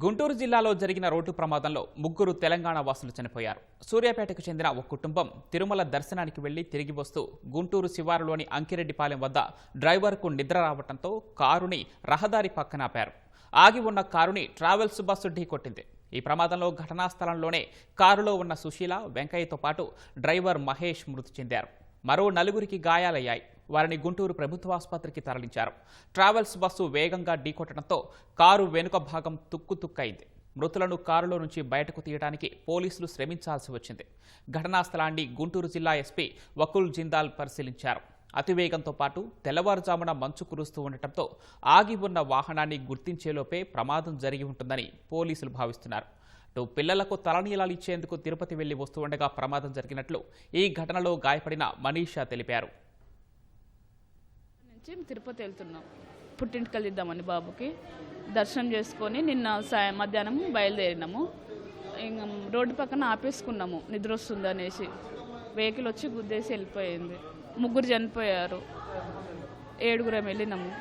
గుంటూరు జిల్లాలో జరిగిన రోడ్డు ప్రమాదంలో ముగ్గురు తెలంగాణ వాసులు చనిపోయారు. సూర్యాపేటకు చెందిన ఒక కుటుంబం తిరుమల దర్శనానికి వెళ్ళి తిరిగి వస్తూ గుంటూరు శివారులోని అంకిరెడ్డిపాలెం వద్ద డ్రైవర్కు నిద్ర రావడంతో కారుని రహదారి పక్కన ఆపారు. ఆగి ఉన్న కారుని ట్రావెల్స్ బస్సు ఢీకొట్టింది ఈ ప్రమాదంలో ఘటనా స్థలంలోనే కారులో ఉన్న సుశీల వెంకయ్యతో పాటు డ్రైవర్ మహేష్ మృతి చెందారు. మరో నలుగురికి గాయాలయ్యాయి. వారిని గుంటూరు ప్రభుత్వ ఆసుపత్రికి తరలించారు. ట్రావెల్స్ బస్సు వేగంగా ఢీకొట్టడంతో కారు వెనుక భాగం తుక్కు తుక్కైంది. మృతులను కారులో నుంచి బయటకు తీయడానికి పోలీసులు శ్రమించాల్సి వచ్చింది. ఘటనా స్థలాన్ని గుంటూరు జిల్లా ఎస్పీ వకుల్ జిందాల్ పరిశీలించారు. అతివేగంతో పాటు తెల్లవారుజామున మంచు కురుస్తూ ఉండటంతో ఆగి ఉన్న వాహనాన్ని గుర్తించేలోపే ప్రమాదం జరిగి ఉంటుందని పోలీసులు భావిస్తున్నారు. అటు పిల్లలకు తలనీలాలు ఇచ్చేందుకు తిరుపతి వెళ్ళి వస్తూ ఉండగా ప్రమాదం జరిగినట్లు ఈ ఘటనలో గాయపడిన మనీషా తెలిపారు. నుంచి తిరుపతి వెళ్తున్నాం. పుట్టింటికలు ఇద్దామని బాబుకి. దర్శనం చేసుకొని నిన్న సాయం మధ్యాహ్నం బయలుదేరినాము. ఇంకా రోడ్డు పక్కన ఆపేసుకున్నాము. నిద్ర వస్తుంది అనేసి. వెహికల్ వచ్చి గుద్దేసి వెళ్ళిపోయింది. ముగ్గురు చనిపోయారు. ఏడుగురం వెళ్ళినాము.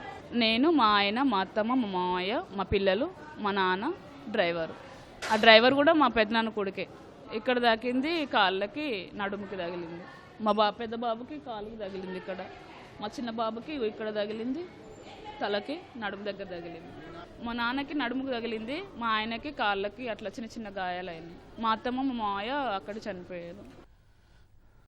నేను మా ఆయన మా అత్తమ్మ మా మామయ్య మా పిల్లలు మా నాన్న డ్రైవర్. ఆ డ్రైవర్ కూడా మా పెద్దనాన్న కొడుకే. ఇక్కడ దాకింది కాళ్ళకి నడుముకి తగిలింది. మా బా పెద్ద బాబుకి కాలుకి తగిలింది ఇక్కడ. మా చిన్న బాబుకి ఇక్కడ తగిలింది తలకి నడుము దగ్గర తగిలింది. మా నాన్నకి నడుముకు తగిలింది మా ఆయనకి కాళ్ళకి అట్లా చిన్న చిన్న గాయాలైనాయి. మా అత్తమ్మ మా మాయ అక్కడ చనిపోయారు.